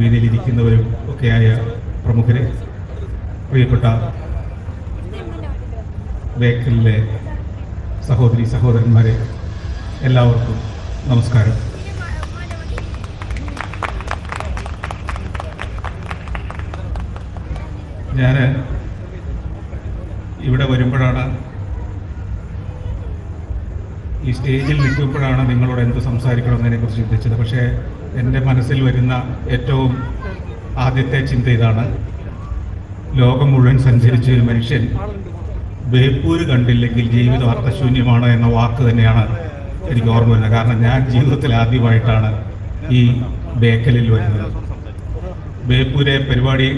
വേദിയിൽ ഇരിക്കുന്നവരും ഒക്കെയായ പ്രമുഖരെ പ്രിയപ്പെട്ട ബേക്കലിലെ സഹോദരി സഹോദരന്മാരെ എല്ലാവർക്കും നമസ്കാരം. ഞാൻ ഇവിടെ വരുമ്പോഴാണ് ഈ സ്റ്റേജിൽ നിൽക്കുമ്പോഴാണ് നിങ്ങളോട് എന്ത് സംസാരിക്കണമെന്നതിനെക്കുറിച്ച് ചിന്തിച്ചത്. പക്ഷേ എന്റെ മനസ്സിൽ വരുന്ന ഏറ്റവും ആദ്യത്തെ ചിന്ത ഇതാണ്. ലോകം മുഴുവൻ സഞ്ചരിച്ച ഒരു മനുഷ്യൻ ബേപ്പൂര് കണ്ടില്ലെങ്കിൽ ജീവിതം അർത്ഥശൂന്യമാണ് എന്ന വാക്ക് തന്നെയാണ് എനിക്ക് ഓർമ്മ വരുന്നത്. കാരണം ഞാൻ ജീവിതത്തിൽ ആദ്യമായിട്ടാണ് ഈ ബേക്കലിൽ വരുന്നത്. ബേപ്പൂരെ പരിപാടി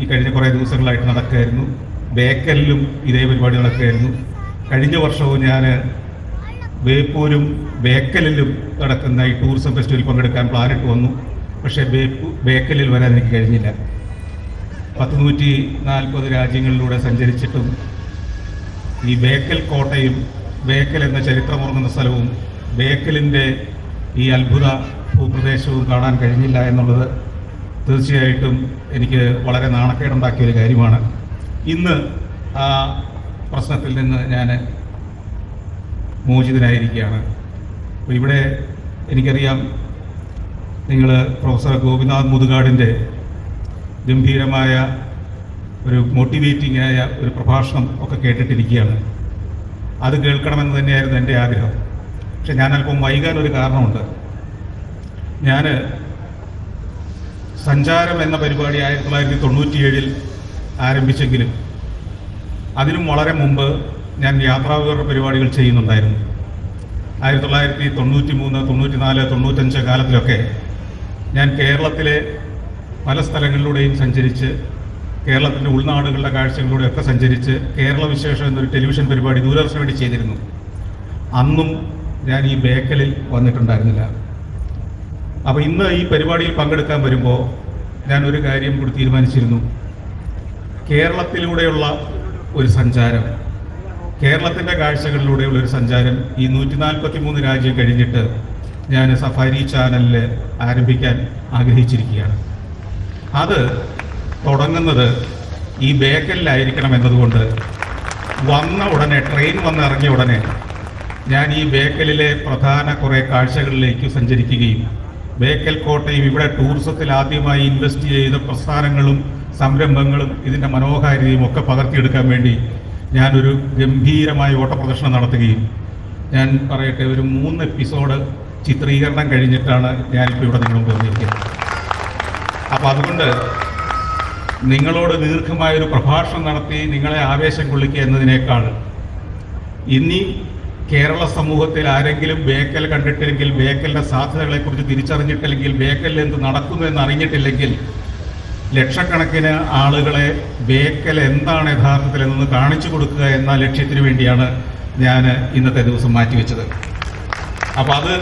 ഈ കഴിഞ്ഞ കുറേ ദിവസങ്ങളായിട്ട് നടക്കുകയായിരുന്നു. ബേക്കലിലും ഇതേ പരിപാടി നടക്കുകയായിരുന്നു. കഴിഞ്ഞ വർഷവും ഞാൻ ബേപ്പൂരും ബേക്കലിലും നടക്കുന്ന ഈ ടൂറിസം ഫെസ്റ്റിവൽ പങ്കെടുക്കാൻ പ്ലാനിട്ട് വന്നു. പക്ഷേ ബേപ്പൂ ബേക്കലിൽ വരാൻ എനിക്ക് കഴിഞ്ഞില്ല. പത്ത് നൂറ്റി നാൽപ്പത് രാജ്യങ്ങളിലൂടെ സഞ്ചരിച്ചിട്ടും ഈ ബേക്കൽ കോട്ടയും ബേക്കൽ എന്ന ചരിത്രമുറങ്ങുന്ന സ്ഥലവും ബേക്കലിന്റെ ഈ അത്ഭുത ഭൂപ്രദേശവും കാണാൻ കഴിഞ്ഞില്ല എന്നുള്ളത് തീർച്ചയായിട്ടും എനിക്ക് വളരെ നാണക്കേടുണ്ടാക്കിയ ഒരു കാര്യമാണ്. ഇന്ന് ആ പ്രശ്നത്തിൽ നിന്ന് ഞാൻ മോചിതനായിരിക്കുകയാണ്. അപ്പോൾ ഇവിടെ എനിക്കറിയാം നിങ്ങൾ പ്രൊഫസർ ഗോപിനാഥ് മുതുകാടിന്റെ ഗംഭീരമായ ഒരു മോട്ടിവേറ്റിംഗ് ആയ ഒരു പ്രഭാഷണം ഒക്കെ കേട്ടിട്ടിരിക്കുകയാണ്. അത് കേൾക്കണമെന്ന് തന്നെയായിരുന്നു എന്റെ ആഗ്രഹം. പക്ഷെ ഞാൻ അല്പം വൈകാൻ ഒരു കാരണമുണ്ട്. ഞാൻ സഞ്ചാരം എന്ന പരിപാടി ആയിരത്തി തൊള്ളായിരത്തി തൊണ്ണൂറ്റിയേഴിൽ ആരംഭിച്ചെങ്കിലും അതിനും വളരെ മുമ്പ് ഞാൻ യാത്രാവിതരണ പരിപാടികൾ ചെയ്യുന്നുണ്ടായിരുന്നു. ആയിരത്തി തൊള്ളായിരത്തി തൊണ്ണൂറ്റി മൂന്ന് തൊണ്ണൂറ്റി നാല് തൊണ്ണൂറ്റഞ്ച് കാലത്തിലൊക്കെ ഞാൻ കേരളത്തിലെ പല സ്ഥലങ്ങളിലൂടെയും സഞ്ചരിച്ച് കേരളത്തിന്റെ ഉൾനാടുകളുടെ കാഴ്ചകളിലൂടെയൊക്കെ സഞ്ചരിച്ച് കേരള വിശേഷം എന്നൊരു ടെലിവിഷൻ പരിപാടി ദൂരദർശന് വേണ്ടി ചെയ്തിരുന്നു. അന്നും ഞാൻ ഈ ബേക്കലിൽ വന്നിട്ടുണ്ടായിരുന്നില്ല. അപ്പോൾ ഇന്ന് ഈ പരിപാടിയിൽ പങ്കെടുക്കാൻ വരുമ്പോൾ ഞാൻ ഒരു കാര്യം കൂടി തീരുമാനിച്ചിരുന്നു. കേരളത്തിലൂടെയുള്ള ഒരു സഞ്ചാരം. കേരളത്തിന്റെ കാഴ്ചകളിലൂടെയുള്ള ഒരു സഞ്ചാരം ഈ നൂറ്റി നാൽപ്പത്തി മൂന്ന് രാജ്യം കഴിഞ്ഞിട്ട് ഞാൻ സഫാരി ചാനലിൽ ആരംഭിക്കാൻ ആഗ്രഹിച്ചിരിക്കുകയാണ്. അത് തുടങ്ങുന്നത് ഈ ബേക്കലിലായിരിക്കണം എന്നതുകൊണ്ട് വന്ന ഉടനെ ട്രെയിൻ വന്നിറങ്ങിയ ഉടനെ ഞാൻ ഈ ബേക്കലിലെ പ്രധാന കുറേ കാഴ്ചകളിലേക്ക് സഞ്ചരിക്കുകയും ബേക്കൽ കോട്ടയും ഇവിടെ ടൂറിസത്തിൽ ആദ്യമായി ഇൻവെസ്റ്റ് ചെയ്ത പ്രസ്ഥാനങ്ങളും സംരംഭങ്ങളും ഇതിന്റെ മനോഹാരിതയും ഒക്കെ പകർത്തിയെടുക്കാൻ വേണ്ടി ഞാനൊരു ഗംഭീരമായ ഓട്ടപ്രദർശനം നടത്തുകയും ഞാൻ പറയട്ടെ ഒരു മൂന്ന് എപ്പിസോഡ് ചിത്രീകരണം കഴിഞ്ഞിട്ടാണ് ഞാനിപ്പോൾ ഇവിടെ നിങ്ങൾ വന്നിരിക്കുന്നത്. അപ്പോൾ അതുകൊണ്ട് നിങ്ങളോട് ദീർഘമായൊരു പ്രഭാഷണം നടത്തി നിങ്ങളെ ആവേശം കൊള്ളിക്കുക എന്നതിനേക്കാൾ ഇനി കേരള സമൂഹത്തിൽ ആരെങ്കിലും ബേക്കൽ കണ്ടിട്ടില്ലെങ്കിൽ ബേക്കലിന്റെ സാധ്യതകളെക്കുറിച്ച് തിരിച്ചറിഞ്ഞിട്ടില്ലെങ്കിൽ ബേക്കലിൽ എന്ത് നടക്കുന്നു എന്ന് അറിഞ്ഞിട്ടില്ലെങ്കിൽ ലക്ഷക്കണക്കിന് ആളുകളെ ബേക്കൽ എന്താണ് യഥാർത്ഥത്തിൽ എന്നൊന്ന് കാണിച്ചു കൊടുക്കുക എന്ന ലക്ഷ്യത്തിന് വേണ്ടിയാണ് ഞാൻ ഇന്നത്തെ ദിവസം മാറ്റിവെച്ചത്. അപ്പോൾ അത്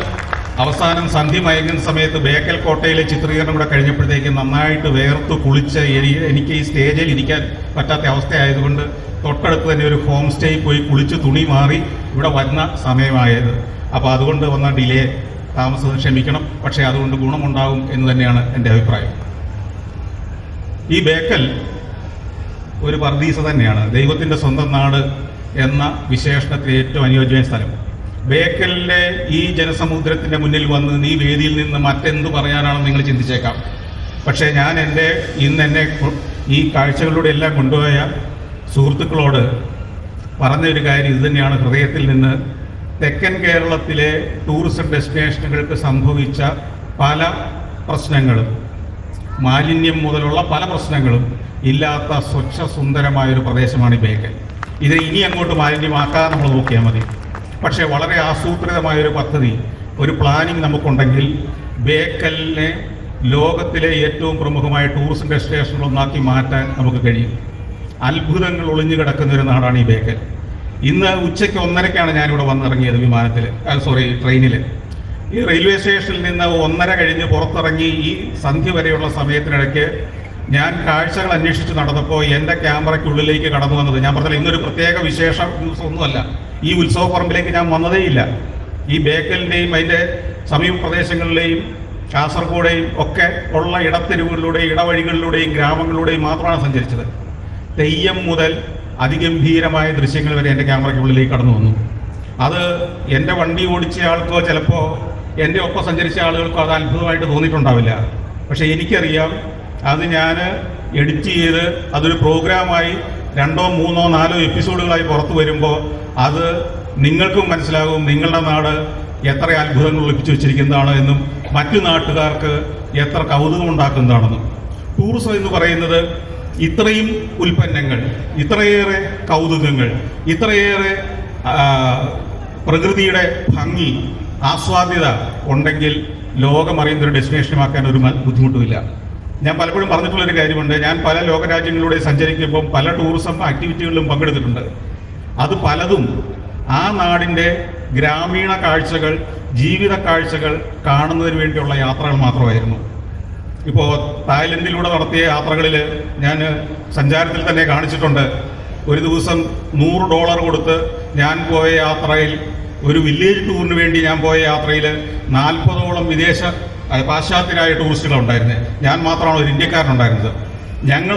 അവസാനം സന്ധ്യ മയങ്ങുന്ന സമയത്ത് ബേക്കൽ കോട്ടയിലെ ചിത്രീകരണം കൂടെ കഴിഞ്ഞപ്പോഴത്തേക്ക് നന്നായിട്ട് വേർത്ത് കുളിച്ച് എനി- എനിക്ക് ഈ സ്റ്റേജിൽ ഇരിക്കാൻ പറ്റാത്ത അവസ്ഥയായതുകൊണ്ട് തൊട്ടടുത്ത് തന്നെ ഒരു ഹോം സ്റ്റേയിൽ പോയി കുളിച്ച് തുണി മാറി ഇവിടെ വരുന്ന സമയമായത്. അപ്പോൾ അതുകൊണ്ട് വന്ന ഡിലേ താമസം ക്ഷമിക്കണം. പക്ഷേ അതുകൊണ്ട് ഗുണമുണ്ടാകും എന്ന് തന്നെയാണ് എന്റെ അഭിപ്രായം. ഈ ബേക്കൽ ഒരു പർദീസ തന്നെയാണ്. ദൈവത്തിന്റെ സ്വന്തം നാട് എന്ന വിശേഷണത്തിന് ഏറ്റവും അനുയോജ്യമായ സ്ഥലം. ബേക്കലിലെ ഈ ജനസമുദ്രത്തിന്റെ മുന്നിൽ വന്ന് നീ വേദിയിൽ നിന്ന് മറ്റെന്ത് പറയാനാണെന്ന് നിങ്ങൾ ചിന്തിച്ചേക്കാം. പക്ഷേ ഞാൻ എന്റെ ഇന്ന് എന്നെ ഈ കാഴ്ചകളിലൂടെ എല്ലാം കൊണ്ടുപോയ സുഹൃത്തുക്കളോട് പറഞ്ഞൊരു കാര്യം ഇത് തന്നെയാണ്. ഹൃദയത്തിൽ നിന്ന് തെക്കൻ കേരളത്തിലെ ടൂറിസം ഡെസ്റ്റിനേഷനുകൾക്ക് സംഭവിച്ച പല പ്രശ്നങ്ങളും. മാലിന്യം മുതലുള്ള പല പ്രശ്നങ്ങളും ഇല്ലാത്ത സ്വച്ഛ സുന്ദരമായ ഒരു പ്രദേശമാണ് ഈ ബേക്കൽ. ഇത് ഇനി അങ്ങോട്ട് മാലിന്യമാക്കാതെ നമ്മൾ നോക്കിയാൽ മതി. പക്ഷേ വളരെ ആസൂത്രിതമായ ഒരു പദ്ധതി ഒരു പ്ലാനിങ് നമുക്കുണ്ടെങ്കിൽ ബേക്കലിനെ ലോകത്തിലെ ഏറ്റവും പ്രമുഖമായ ടൂറിസം ഡെസ്റ്റിനേഷനുകളൊന്നാക്കി മാറ്റാൻ നമുക്ക് കഴിയും. അത്ഭുതങ്ങൾ ഒളിഞ്ഞു കിടക്കുന്ന ഒരു നാടാണ് ഈ ബേക്കൽ. ഇന്ന് ഉച്ചയ്ക്ക് ഒന്നരക്കാണ് ഞാനിവിടെ വന്നിറങ്ങിയത് വിമാനത്തിൽ സോറി ട്രെയിനിൽ ഈ റെയിൽവേ സ്റ്റേഷനിൽ നിന്ന് ഒന്നര കഴിഞ്ഞ് പുറത്തിറങ്ങി ഈ സന്ധ്യ വരെയുള്ള സമയത്തിനിടയ്ക്ക് ഞാൻ കാഴ്ചകൾ അന്വേഷിച്ച് നടന്നപ്പോൾ എന്റെ ക്യാമറയ്ക്കുള്ളിലേക്ക് കടന്നു വന്നത്. ഞാൻ പറഞ്ഞില്ല ഇന്നൊരു പ്രത്യേക വിശേഷ ഒന്നുമല്ല ഈ ഉത്സവ പറമ്പിലേക്ക് ഞാൻ വന്നതേയില്ല. ഈ ബേക്കലിന്റെയും അതിന്റെ സമീപ പ്രദേശങ്ങളിലെയും കാസർഗോഡെയും ഒക്കെ ഉള്ള ഇടത്തെരുവുകളിലൂടെയും ഇടവഴികളിലൂടെയും ഗ്രാമങ്ങളിലൂടെയും മാത്രമാണ് സഞ്ചരിച്ചത്. തെയ്യം മുതൽ അതിഗംഭീരമായ ദൃശ്യങ്ങൾ വരെ എന്റെ ക്യാമറയ്ക്കുള്ളിലേക്ക് കടന്നു വന്നു. അത് എന്റെ വണ്ടി ഓടിച്ചയാൾക്കോ ചിലപ്പോൾ എന്റെ ഒപ്പം സഞ്ചരിച്ച ആളുകൾക്കും അത് അത്ഭുതമായിട്ട് തോന്നിയിട്ടുണ്ടാവില്ല. പക്ഷേ എനിക്കറിയാം അത് ഞാൻ എഡിറ്റ് ചെയ്ത് അതൊരു പ്രോഗ്രാമായി രണ്ടോ മൂന്നോ നാലോ എപ്പിസോഡുകളായി പുറത്തു വരുമ്പോൾ അത് നിങ്ങൾക്കും മനസ്സിലാകും നിങ്ങളുടെ നാട് എത്ര അത്ഭുതങ്ങൾ ഒളിപ്പിച്ചു വെച്ചിരിക്കുന്നതാണ് എന്നും മറ്റു നാട്ടുകാർക്ക് എത്ര കൗതുകം ഉണ്ടാക്കുന്നതാണെന്നും. ടൂറിസം എന്ന് പറയുന്നത് ഇത്രയും ഉൽപ്പന്നങ്ങൾ ഇത്രയേറെ കൗതുകങ്ങൾ ഇത്രയേറെ പ്രകൃതിയുടെ ഭംഗി ആസ്വാദ്യത ഉണ്ടെങ്കിൽ ലോകമറിയുന്ന ഒരു ഡെസ്റ്റിനേഷനുമാക്കാൻ ഒരു ബുദ്ധിമുട്ടുമില്ല. ഞാൻ പലപ്പോഴും പറഞ്ഞിട്ടുള്ള ഒരു കാര്യമുണ്ട്. ഞാൻ പല ലോകരാജ്യങ്ങളിലൂടെ സഞ്ചരിക്കുമ്പം പല ടൂറിസം ആക്ടിവിറ്റികളിലും പങ്കെടുത്തിട്ടുണ്ട്. അത് പലതും ആ നാടിന്റെ ഗ്രാമീണ കാഴ്ചകൾ ജീവിത കാഴ്ചകൾ കാണുന്നതിന് വേണ്ടിയുള്ള യാത്രകൾ മാത്രമായിരുന്നു. ഇപ്പോൾ തായ്ലൻഡിലൂടെ നടത്തിയ യാത്രകളിൽ ഞാൻ സഞ്ചാരത്തിൽ തന്നെ കാണിച്ചിട്ടുണ്ട്. ഒരു ദിവസം നൂറ് ഡോളർ കൊടുത്ത് ഞാൻ പോയ യാത്രയിൽ ഒരു വില്ലേജ് ടൂറിന് വേണ്ടി ഞാൻ പോയ യാത്രയിൽ നാൽപ്പതോളം വിദേശ പാശ്ചാത്യരായ ടൂറിസ്റ്റുകൾ ഉണ്ടായിരുന്നത് ഞാൻ മാത്രമാണ് ഒരു ഇന്ത്യക്കാരനുണ്ടായിരുന്നത്. ഞങ്ങൾ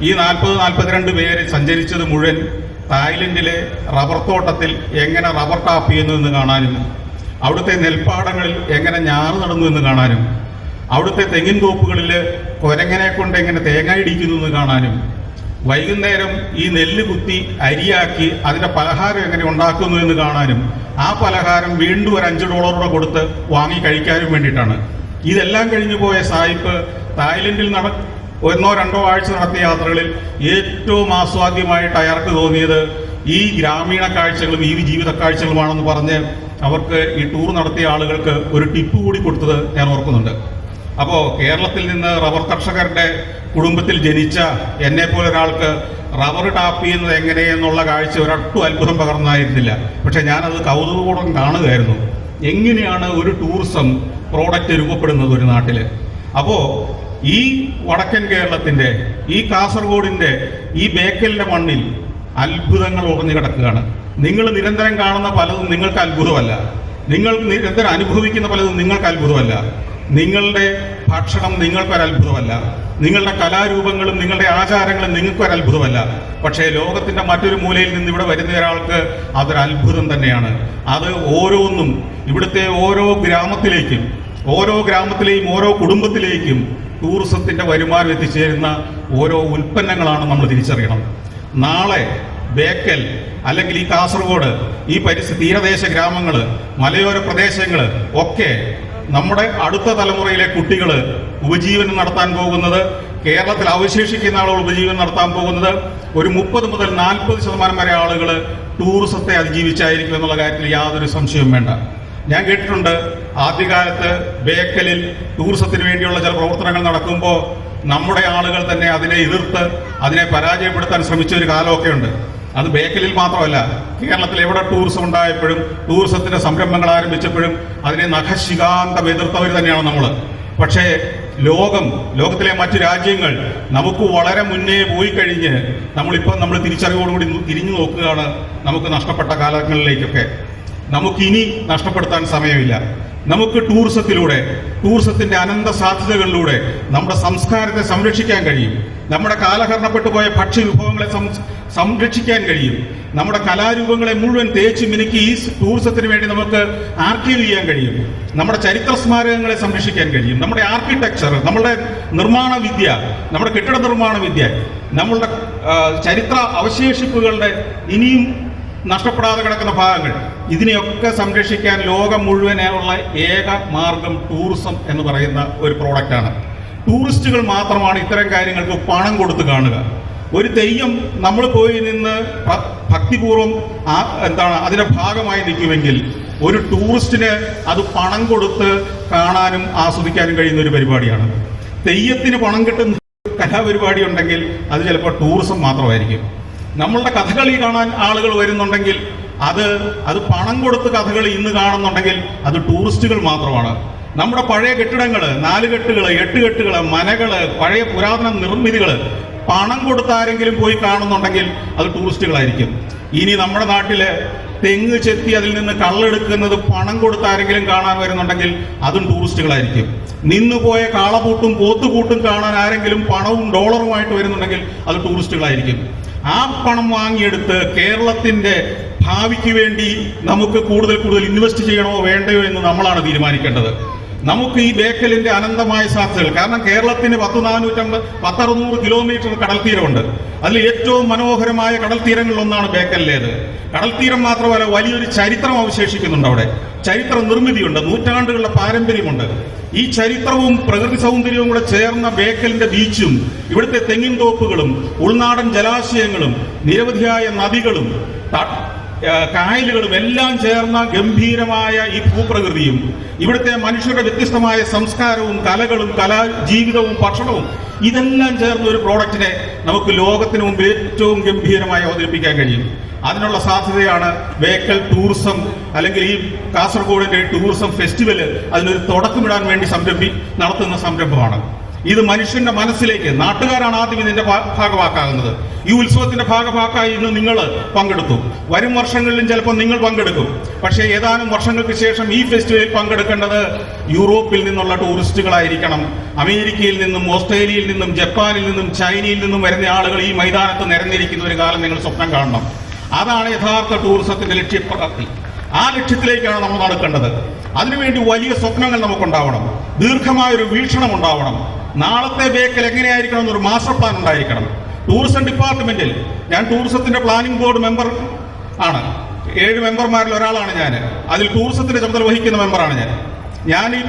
ഈ നാൽപ്പത് നാൽപ്പത്തിരണ്ട് പേര് സഞ്ചരിച്ചത് മുഴുവൻ തായ്ലൻഡിലെ റബ്ബർ തോട്ടത്തിൽ എങ്ങനെ റബ്ബർ ടാപ്പ് ചെയ്യുന്നു എന്ന് കാണാനും അവിടുത്തെ നെൽപ്പാടങ്ങളിൽ എങ്ങനെ ഞാറ് നടന്നു എന്ന് കാണാനും അവിടുത്തെ തെങ്ങിൻ തോപ്പുകളിൽ കൊരങ്ങനെ കൊണ്ട് എങ്ങനെ തേങ്ങ ഇടിക്കുന്നു എന്ന് കാണാനും വൈകുന്നേരം ഈ നെല്ല് കുത്തി അരിയാക്കി അതിന്റെ പലഹാരം എങ്ങനെ ഉണ്ടാക്കുന്നു എന്ന് കാണാനും ആ പലഹാരം വീണ്ടും ഒരു അഞ്ച് ഡോളറൂടെ കൊടുത്ത് വാങ്ങി കഴിക്കാനും വേണ്ടിയിട്ടാണ്. ഇതെല്ലാം കഴിഞ്ഞു പോയ സായിപ്പ് തായ്ലൻഡിൽ നട ഒന്നോ രണ്ടോ ആഴ്ച നടത്തിയ യാത്രകളിൽ ഏറ്റവും ആസ്വാദ്യമായിട്ട് അയാൾക്ക് തോന്നിയത് ഈ ഗ്രാമീണ കാഴ്ചകളും ഈ ജീവിത കാഴ്ചകളുമാണെന്ന് പറഞ്ഞ് അവർക്ക് ഈ ടൂർ നടത്തിയ ആളുകൾക്ക് ഒരു ടിപ്പ് കൂടി കൊടുത്തത് ഞാൻ ഓർക്കുന്നുണ്ട്. അപ്പോൾ കേരളത്തിൽ നിന്ന് റബ്ബർ കർഷകരുടെ കുടുംബത്തിൽ ജനിച്ച എന്നെ പോലെ ഒരാൾക്ക് റബ്ബർ ടാപ്പ് ചെയ്യുന്നത് എങ്ങനെയെന്നുള്ള കാഴ്ച ഒരട്ടും അത്ഭുതം പകർന്നായിരുന്നില്ല. പക്ഷെ ഞാനത് കൗതുകൂടം കാണുകയായിരുന്നു. എങ്ങനെയാണ് ഒരു ടൂറിസം പ്രോഡക്റ്റ് രൂപപ്പെടുന്നത് ഒരു നാട്ടിൽ അപ്പോൾ ഈ വടക്കൻ കേരളത്തിന്റെ ഈ കാസർഗോഡിന്റെ ഈ ബേക്കലിന്റെ മണ്ണിൽ അത്ഭുതങ്ങൾ ഉറഞ്ഞു കിടക്കുകയാണ്. നിങ്ങൾ നിരന്തരം കാണുന്ന പലതും നിങ്ങൾക്ക് അത്ഭുതമല്ല. നിങ്ങൾ നിരന്തരം അനുഭവിക്കുന്ന പലതും നിങ്ങൾക്ക് അത്ഭുതമല്ല. നിങ്ങളുടെ ഭക്ഷണം നിങ്ങൾക്കൊരു അത്ഭുതമല്ല. നിങ്ങളുടെ കലാരൂപങ്ങളും നിങ്ങളുടെ ആചാരങ്ങളും നിങ്ങൾക്കൊരു അത്ഭുതമല്ല. പക്ഷേ ലോകത്തിന്റെ മറ്റൊരു മൂലയിൽ നിന്ന് ഇവിടെ വരുന്ന ഒരാൾക്ക് അതൊരു അത്ഭുതം തന്നെയാണ്. അത് ഓരോന്നും ഇവിടുത്തെ ഓരോ ഗ്രാമത്തിലേക്കും ഓരോ ഗ്രാമത്തിലെയും ഓരോ കുടുംബത്തിലേക്കും ടൂറിസത്തിന്റെ വരുമാനം എത്തിച്ചേരുന്ന ഓരോ ഉൽപ്പന്നങ്ങളാണ് നമ്മൾ തിരിച്ചറിയണം. നാളെ ബേക്കൽ അല്ലെങ്കിൽ ഈ കാസർഗോഡ് ഈ പരിസ്ഥിതി തീരദേശ ഗ്രാമങ്ങൾ മലയോര പ്രദേശങ്ങൾ ഒക്കെ നമ്മുടെ അടുത്ത തലമുറയിലെ കുട്ടികൾ ഉപജീവനം നടത്താൻ പോകുന്നത് കേരളത്തിൽ അവശേഷിക്കുന്ന ആളുകൾ ഉപജീവനം നടത്താൻ പോകുന്നത് ഒരു മുപ്പത് മുതൽ നാൽപ്പത് ശതമാനം വരെ ആളുകൾ ടൂറിസത്തെ അതിജീവിച്ചായിരിക്കും എന്നുള്ള കാര്യത്തിൽ യാതൊരു സംശയവും വേണ്ട. ഞാൻ കേട്ടിട്ടുണ്ട് ആദ്യകാലത്ത് ബേക്കലിൽ ടൂറിസത്തിന് വേണ്ടിയുള്ള ചില പ്രവർത്തനങ്ങൾ നടക്കുമ്പോൾ നമ്മുടെ ആളുകൾ തന്നെ അതിനെ എതിർത്ത് അതിനെ പരാജയപ്പെടുത്താൻ ശ്രമിച്ച ഒരു കാലമൊക്കെ ഉണ്ട് അത് ബേക്കലിൽ മാത്രമല്ല കേരളത്തിൽ എവിടെ ടൂറിസം ഉണ്ടായപ്പോഴും ടൂറിസത്തിന്റെ സംരംഭങ്ങൾ ആരംഭിച്ചപ്പോഴും അതിനെ നഖശികാന്തം എതിർത്തവർ തന്നെയാണ് നമ്മൾ പക്ഷേ ലോകം ലോകത്തിലെ മറ്റു രാജ്യങ്ങൾ നമുക്ക് വളരെ മുന്നേ പോയി കഴിഞ്ഞ് നമ്മളിപ്പോൾ നമ്മൾ തിരിച്ചറിവോടുകൂടി തിരിഞ്ഞു നോക്കുകയാണ് നമുക്ക് നഷ്ടപ്പെട്ട കാലങ്ങളിലേക്കൊക്കെ. നമുക്കിനി നഷ്ടപ്പെടുത്താൻ സമയമില്ല. നമുക്ക് ടൂറിസത്തിലൂടെ ടൂറിസത്തിന്റെ അനന്ത സാധ്യതകളിലൂടെ നമ്മുടെ സംസ്കാരത്തെ സംരക്ഷിക്കാൻ കഴിയും. നമ്മുടെ കാലഹരണപ്പെട്ടു പോയ ഭക്ഷ്യ വിഭവങ്ങളെ സംരക്ഷിക്കാൻ കഴിയും. നമ്മുടെ കലാരൂപങ്ങളെ മുഴുവൻ തേച്ച് മിനുക്കി ഈ ടൂറിസത്തിന് വേണ്ടി നമുക്ക് ആർക്കൈവ് ചെയ്യാൻ കഴിയും. നമ്മുടെ ചരിത്ര സ്മാരകങ്ങളെ സംരക്ഷിക്കാൻ കഴിയും. നമ്മുടെ ആർക്കിടെക്ചർ നമ്മുടെ നിർമ്മാണ വിദ്യ നമ്മുടെ കെട്ടിട നിർമ്മാണ വിദ്യ നമ്മളുടെ ചരിത്ര അവശേഷിപ്പുകളുടെ ഇനിയും നഷ്ടപ്പെടാതെ കിടക്കുന്ന ഭാഗങ്ങൾ. ഇതിനെയൊക്കെ സംരക്ഷിക്കാൻ ലോകം മുഴുവനുള്ള ഏക മാർഗം ടൂറിസം എന്ന് പറയുന്ന ഒരു പ്രോഡക്റ്റാണ് ടൂറിസ്റ്റുകൾ മാത്രമാണ് ഇത്തരം കാര്യങ്ങൾക്ക് പണം കൊടുത്ത് കാണുക. ഒരു തെയ്യം നമ്മൾ പോയി നിന്ന് ഭക്തിപൂർവം ആ എന്താണ് അതിന്റെ ഭാഗമായി നിൽക്കുമെങ്കിൽ ഒരു ടൂറിസ്റ്റിന് അത് പണം കൊടുത്ത് കാണാനും ആസ്വദിക്കാനും കഴിയുന്ന ഒരു പരിപാടിയാണ്. തെയ്യത്തിന് പണം കിട്ടുന്ന കലാപരിപാടി ഉണ്ടെങ്കിൽ അത് ചിലപ്പോൾ ടൂറിസം മാത്രമായിരിക്കും. നമ്മളുടെ കഥകളി കാണാൻ ആളുകൾ വരുന്നുണ്ടെങ്കിൽ അത് അത് പണം കൊടുത്ത് കഥകളി ഇന്ന് കാണുന്നുണ്ടെങ്കിൽ അത് ടൂറിസ്റ്റുകൾ മാത്രമാണ്. നമ്മുടെ പഴയ കെട്ടിടങ്ങൾ നാലുകെട്ടുകൾ എട്ടുകെട്ടുകൾ മനകൾ പഴയ പുരാതന നിർമ്മിതികൾ പണം കൊടുത്ത് ആരെങ്കിലും പോയി കാണുന്നുണ്ടെങ്കിൽ അത് ടൂറിസ്റ്റുകളായിരിക്കും. ഇനി നമ്മുടെ നാട്ടിൽ തെങ്ങ് ചെത്തി അതിൽ നിന്ന് കള്ളെടുക്കുന്നത് പണം കൊടുത്ത് ആരെങ്കിലും കാണാൻ വരുന്നുണ്ടെങ്കിൽ അതും ടൂറിസ്റ്റുകളായിരിക്കും. നിന്നുപോയ കാളപൂട്ടും പോത്തുപൂട്ടും കാണാൻ ആരെങ്കിലും പണവും ഡോളറുമായിട്ട് വരുന്നുണ്ടെങ്കിൽ അത് ടൂറിസ്റ്റുകളായിരിക്കും. ആ പണം വാങ്ങിയെടുത്ത് കേരളത്തിന്റെ ഭാവിക്ക് വേണ്ടി നമുക്ക് കൂടുതൽ കൂടുതൽ ഇൻവെസ്റ്റ് ചെയ്യണോ വേണ്ടയോ എന്ന് നമ്മളാണ് തീരുമാനിക്കേണ്ടത്. നമുക്ക് ഈ ബേക്കലിന്റെ അനന്തമായ സാധ്യതകൾ കാരണം കേരളത്തിന് പത്ത് നാനൂറ്റമ്പത് പത്തറുന്നൂറ് കിലോമീറ്റർ കടൽ തീരമുണ്ട്. അതിൽ ഏറ്റവും മനോഹരമായ കടൽ തീരങ്ങളിലൊന്നാണ് ബേക്കലിലേത് കടൽ തീരം മാത്രമല്ല വലിയൊരു ചരിത്രം അവശേഷിക്കുന്നുണ്ട് അവിടെ. ചരിത്ര നിർമ്മിതിയുണ്ട് നൂറ്റാണ്ടുകളുടെ പാരമ്പര്യമുണ്ട്. ഈ ചരിത്രവും പ്രകൃതി സൗന്ദര്യവും കൂടെ ചേർന്ന ബേക്കലിന്റെ ബീച്ചും ഇവിടുത്തെ തെങ്ങിൻ തോപ്പുകളും ഉൾനാടൻ ജലാശയങ്ങളും നിരവധിയായ നദികളും കായലുകളും എല്ലാം ചേർന്ന ഗംഭീരമായ ഈ ഭൂപ്രകൃതിയും ഇവിടുത്തെ മനുഷ്യരുടെ വ്യത്യസ്തമായ സംസ്കാരവും കലകളും കലാ ജീവിതവും ഭക്ഷണവും ഇതെല്ലാം ചേർന്ന ഒരു പ്രോഡക്റ്റിനെ നമുക്ക് ലോകത്തിന് മുമ്പിൽ ഏറ്റവും ഗംഭീരമായി അവതരിപ്പിക്കാൻ കഴിയും. അതിനുള്ള സാധ്യതയാണ് ബേക്കൽ ടൂറിസം അല്ലെങ്കിൽ ഈ കാസർഗോഡിന്റെ ടൂറിസം ഫെസ്റ്റിവൽ അതിനൊരു തുടക്കമിടാൻ വേണ്ടി സംരംഭി നടത്തുന്ന സംരംഭമാണ്. ഇത് മനുഷ്യന്റെ മനസ്സിലേക്ക് നാട്ടുകാരാണ് ആദ്യം ഇതിന്റെ ഭാഗമാക്കാകുന്നത് ഈ ഉത്സവത്തിന്റെ ഭാഗമാക്കായി ഇന്ന് നിങ്ങൾ പങ്കെടുത്തു. വരും വർഷങ്ങളിലും ചിലപ്പോൾ നിങ്ങൾ പങ്കെടുക്കും. പക്ഷേ ഏതാനും വർഷങ്ങൾക്ക് ശേഷം ഈ ഫെസ്റ്റിവലിൽ പങ്കെടുക്കേണ്ടത് യൂറോപ്പിൽ നിന്നുള്ള ടൂറിസ്റ്റുകളായിരിക്കണം. അമേരിക്കയിൽ നിന്നും ഓസ്ട്രേലിയയിൽ നിന്നും ജപ്പാനിൽ നിന്നും ചൈനയിൽ നിന്നും വരുന്ന ആളുകൾ ഈ മൈതാനത്ത് നിരന്നിരിക്കുന്ന ഒരു കാലം നിങ്ങൾ സ്വപ്നം കാണണം. അതാണ് യഥാർത്ഥ ടൂറിസത്തിന്റെ ലക്ഷ്യപ്രാപ്തി ആ ലക്ഷ്യത്തിലേക്കാണ് നമ്മൾ നടക്കേണ്ടത്. അതിനുവേണ്ടി വലിയ സ്വപ്നങ്ങൾ നമുക്കുണ്ടാവണം. ദീർഘമായ ഒരു വീക്ഷണം ഉണ്ടാവണം. നാളത്തെ ബേക്കൽ എങ്ങനെയായിരിക്കണം എന്നൊരു മാസ്റ്റർ പ്ലാൻ ഉണ്ടായിരിക്കണം. ടൂറിസം ഡിപ്പാർട്ട്മെന്റിൽ ഞാൻ ടൂറിസത്തിന്റെ പ്ലാനിംഗ് ബോർഡ് മെമ്പർ ആണ്. ഏഴ് മെമ്പർമാരിൽ ഒരാളാണ് ഞാൻ. അതിൽ ടൂറിസത്തിന്റെ ചുമതല വഹിക്കുന്ന മെമ്പറാണ് ഞാൻ. ഞാൻ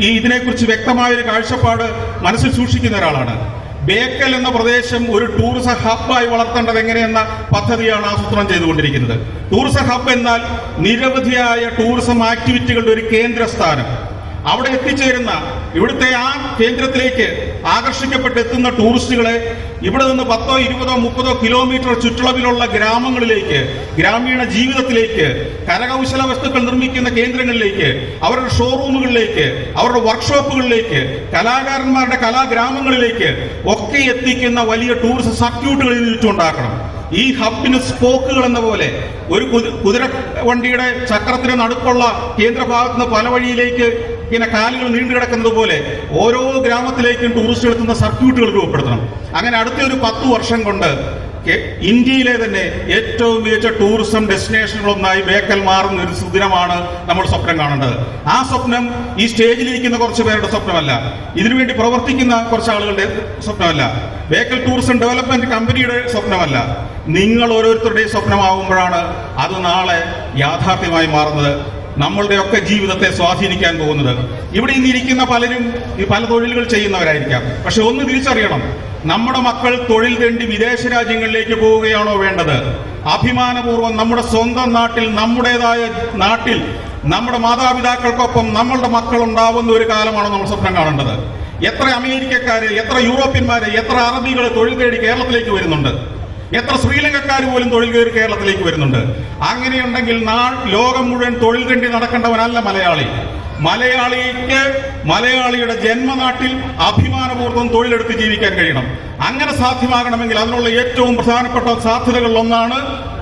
ഈ- ഇതിനെക്കുറിച്ച് വ്യക്തമായ ഒരു കാഴ്ചപ്പാട് മനസ്സിൽ സൂക്ഷിക്കുന്ന ഒരാളാണ്. ബേക്കൽ എന്ന പ്രദേശം ഒരു ടൂറിസം ഹബ്ബായി വളർത്തേണ്ടത് എങ്ങനെയെന്ന പദ്ധതിയാണ് ആസൂത്രണം ചെയ്തുകൊണ്ടിരിക്കുന്നത്. ടൂറിസം ഹബ്ബ് എന്നാൽ നിരവധിയായ ടൂറിസം ആക്ടിവിറ്റികളുടെ ഒരു കേന്ദ്രസ്ഥാനം. അവിടെ എത്തിച്ചേരുന്ന ഇവിടുത്തെ ആ കേന്ദ്രത്തിലേക്ക് ആകർഷിക്കപ്പെട്ട് എത്തുന്ന ടൂറിസ്റ്റുകളെ ഇവിടെ നിന്ന് പത്തോ ഇരുപതോ മുപ്പതോ കിലോമീറ്റർ ചുറ്റളവിലുള്ള ഗ്രാമങ്ങളിലേക്ക് ഗ്രാമീണ ജീവിതത്തിലേക്ക് കരകൗശല വസ്തുക്കൾ നിർമ്മിക്കുന്ന കേന്ദ്രങ്ങളിലേക്ക് അവരുടെ ഷോറൂമുകളിലേക്ക് അവരുടെ വർക്ക്ഷോപ്പുകളിലേക്ക് കലാകാരന്മാരുടെ കലാഗ്രാമങ്ങളിലേക്ക് ഒക്കെ എത്തിക്കുന്ന വലിയ ടൂറിസം സർക്യൂട്ടുകൾ ചുറ്റുണ്ടാക്കണം ഈ ഹബിന് സ്പോക്കുകൾ എന്ന പോലെ ഒരു കുതി- കുതിര വണ്ടിയുടെ ചക്രത്തിന് നടുക്കുള്ള കേന്ദ്രഭാഗത്ത് നിന്ന് പല വഴിയിലേക്ക് ഇങ്ങനെ കാലുകൾ നീണ്ടു കിടക്കുന്നത് പോലെ ഓരോ ഗ്രാമത്തിലേക്കും ടൂറിസ്റ്റ് എത്തുന്ന സർക്യൂട്ടുകൾ രൂപപ്പെടുത്തണം. അങ്ങനെ അടുത്ത ഒരു പത്ത് വർഷം കൊണ്ട് ഇന്ത്യയിലെ തന്നെ ഏറ്റവും മികച്ച ടൂറിസം ഡെസ്റ്റിനേഷനുകളൊന്നായി ബേക്കൽ മാറുന്ന ഒരു സുദിനമാണ് നമ്മൾ സ്വപ്നം കാണേണ്ടത്. ആ സ്വപ്നം ഈ സ്റ്റേജിലിരിക്കുന്ന കുറച്ച് പേരുടെ സ്വപ്നമല്ല. ഇതിനുവേണ്ടി പ്രവർത്തിക്കുന്ന കുറച്ച് ആളുകളുടെ സ്വപ്നമല്ല. ബേക്കൽ ടൂറിസം ഡെവലപ്മെന്റ് കമ്പനിയുടെ സ്വപ്നമല്ല. നിങ്ങൾ ഓരോരുത്തരുടെയും സ്വപ്നമാകുമ്പോഴാണ് അത് നാളെ യാഥാർത്ഥ്യമായി മാറുന്നത്. നമ്മളുടെയൊക്കെ ജീവിതത്തെ സ്വാധീനിക്കാൻ പോകുന്നത്. ഇവിടെ ഇന്നിരിക്കുന്ന പലരും ഈ പല തൊഴിലുകൾ ചെയ്യുന്നവരായിരിക്കാം. പക്ഷെ ഒന്ന് തിരിച്ചറിയണം. നമ്മുടെ മക്കൾ തൊഴിൽ തേണ്ടി വിദേശ രാജ്യങ്ങളിലേക്ക് പോവുകയാണോ വേണ്ടത്? അഭിമാനപൂർവം നമ്മുടെ സ്വന്തം നാട്ടിൽ നമ്മുടേതായ നാട്ടിൽ നമ്മുടെ മാതാപിതാക്കൾക്കൊപ്പം നമ്മളുടെ മക്കൾ ഉണ്ടാവുന്ന ഒരു കാലമാണ് നമ്മൾ സ്വപ്നം കാണേണ്ടത്? എത്ര അമേരിക്കക്കാര് എത്ര യൂറോപ്യന്മാര് എത്ര അറബികൾ തൊഴിൽ തേടി കേരളത്തിലേക്ക് വരുന്നുണ്ട്? എത്ര ശ്രീലങ്കക്കാർ പോലും തൊഴിൽ കയറി കേരളത്തിലേക്ക് വരുന്നുണ്ട്. അങ്ങനെയുണ്ടെങ്കിൽ നാൾ ലോകം മുഴുവൻ തൊഴിൽ തേണ്ടി നടക്കേണ്ടവനല്ല മലയാളി. മലയാളിക്ക് മലയാളിയുടെ ജന്മനാട്ടിൽ അഭിമാനപൂർവം തൊഴിലെടുത്ത് ജീവിക്കാൻ കഴിയണം. അങ്ങനെ സാധ്യമാകണമെങ്കിൽ അതിനുള്ള ഏറ്റവും പ്രധാനപ്പെട്ട സാധ്യതകളിൽ ഒന്നാണ്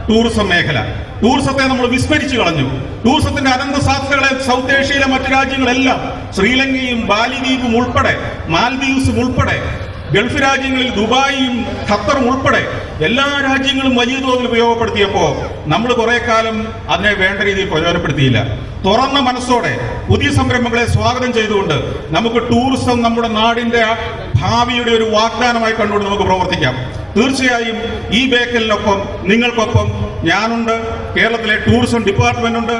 ടൂറിസം മേഖല. ടൂറിസത്തെ നമ്മൾ വിസ്മരിച്ചു കളഞ്ഞു. ടൂറിസത്തിന്റെ അനന്ത സാധ്യതകളെ സൗത്ത് ഏഷ്യയിലെ മറ്റു രാജ്യങ്ങളെല്ലാം ശ്രീലങ്കയും ബാലിദ്വീപും ഉൾപ്പെടെ മാൽദ്വീപ്സും ഉൾപ്പെടെ ഗൾഫ് രാജ്യങ്ങളിൽ ദുബായിയും ഖത്തറും ഉൾപ്പെടെ എല്ലാ രാജ്യങ്ങളും വലിയ തോതിൽ ഉപയോഗപ്പെടുത്തിയപ്പോൾ നമ്മൾ കുറെ കാലം അതിനെ വേണ്ട രീതിയിൽ പ്രയോജനപ്പെടുത്തിയില്ല. തുറന്ന മനസ്സോടെ പുതിയ സംരംഭങ്ങളെ സ്വാഗതം ചെയ്തുകൊണ്ട് നമുക്ക് ടൂറിസം നമ്മുടെ നാടിന്റെ ഭാവിയുടെ ഒരു വാഗ്ദാനമായി കണ്ടുകൊണ്ട് നമുക്ക് പ്രവർത്തിക്കാം. തീർച്ചയായും ഈ ബേക്കലിനൊപ്പം നിങ്ങൾക്കൊപ്പം ഞാനുണ്ട്. കേരളത്തിലെ ടൂറിസം ഡിപ്പാർട്ട്മെന്റ് ഉണ്ട്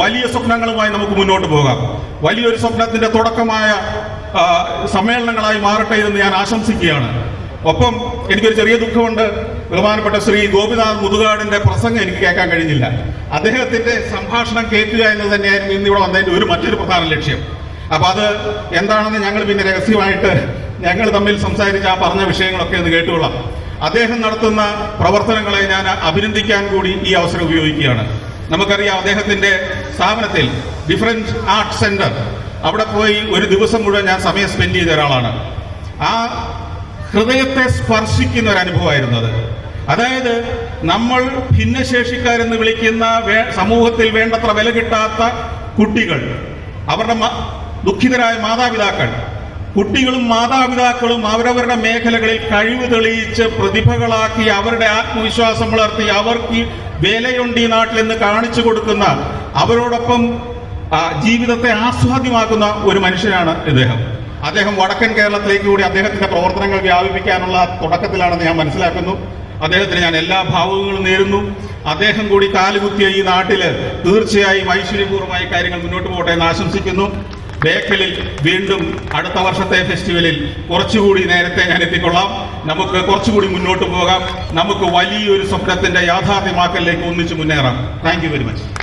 വലിയ സ്വപ്നങ്ങളുമായി നമുക്ക് മുന്നോട്ട് പോകാം. വലിയൊരു സ്വപ്നത്തിന്റെ തുടക്കമായ സമ്മേളനങ്ങളായി മാറട്ടെ എന്ന് ഞാൻ ആശംസിക്കുകയാണ്. ഒപ്പം എനിക്കൊരു ചെറിയ ദുഃഖമുണ്ട്. ബഹുമാനപ്പെട്ട ശ്രീ ഗോപിനാഥ് മുതുകാടിന്റെ പ്രസംഗം എനിക്ക് കേൾക്കാൻ കഴിഞ്ഞില്ല. അദ്ദേഹത്തിന്റെ സംഭാഷണം കേൾക്കുക എന്നത് തന്നെയായിരുന്നു ഇന്ന് ഇവിടെ വന്നതിന്റെ ഒരു മറ്റൊരു പ്രധാന ലക്ഷ്യം. അപ്പൊ അത് എന്താണെന്ന് ഞങ്ങൾ പിന്നെ രഹസ്യമായിട്ട് ഞങ്ങൾ തമ്മിൽ സംസാരിച്ച് ആ പറഞ്ഞ വിഷയങ്ങളൊക്കെ ഒന്ന് കേട്ടുകൊള്ളാം. അദ്ദേഹം നടത്തുന്ന പ്രവർത്തനങ്ങളെ ഞാൻ അഭിനന്ദിക്കാൻ കൂടി ഈ അവസരം ഉപയോഗിക്കുകയാണ്. നമുക്കറിയാം അദ്ദേഹത്തിന്റെ സ്ഥാപനത്തിൽ ഡിഫറന്റ് ആർട്ട് സെന്റർ അവിടെ പോയി ഒരു ദിവസം മുഴുവൻ ഞാൻ സമയം സ്പെൻഡ് ചെയ്ത ഒരാളാണ്. ആ ഹൃദയത്തെ സ്പർശിക്കുന്ന ഒരു അനുഭവമായിരുന്നു അത്. അതായത് നമ്മൾ ഭിന്നശേഷിക്കാരെന്ന് വിളിക്കുന്ന സമൂഹത്തിൽ വേണ്ടത്ര വില കിട്ടാത്ത കുട്ടികൾ അവരുടെ ദുഃഖിതരായ മാതാപിതാക്കൾ കുട്ടികളും മാതാപിതാക്കളും അവരവരുടെ മേഖലകളിൽ കഴിവ് തെളിയിച്ച് പ്രതിഭകളാക്കി അവരുടെ ആത്മവിശ്വാസം വളർത്തി അവർക്ക് വിലയുണ്ട് ഈ നാട്ടിൽ എന്ന് കാണിച്ചു കൊടുക്കുന്ന അവരോടൊപ്പം ജീവിതത്തെ ആസ്വാദ്യമാക്കുന്ന ഒരു മനുഷ്യനാണ് ഇദ്ദേഹം. അദ്ദേഹം വടക്കൻ കേരളത്തിലേക്ക് കൂടി അദ്ദേഹത്തിന്റെ പ്രവർത്തനങ്ങൾ വ്യാപിപ്പിക്കാനുള്ള തുടക്കത്തിലാണെന്ന് ഞാൻ മനസ്സിലാക്കുന്നു. അദ്ദേഹത്തിന് ഞാൻ എല്ലാ ഭാവങ്ങളും നേരുന്നു. അദ്ദേഹം കൂടി കാലുകുത്തിയ ഈ നാട്ടിൽ തീർച്ചയായും ഐശ്വര്യപൂർവമായ കാര്യങ്ങൾ മുന്നോട്ട് പോകട്ടെ എന്ന് ആശംസിക്കുന്നു. ബേക്കലിൽ വീണ്ടും അടുത്ത വർഷത്തെ ഫെസ്റ്റിവലിൽ കുറച്ചുകൂടി നേരത്തെ ഞാൻ എത്തിക്കൊള്ളാം. നമുക്ക് കുറച്ചുകൂടി മുന്നോട്ട് പോകാം. നമുക്ക് വലിയൊരു സ്വപ്നത്തിന്റെ യാഥാർത്ഥ്യമാക്കലിലേക്ക് ഒന്നിച്ച് മുന്നേറാം. Thank very much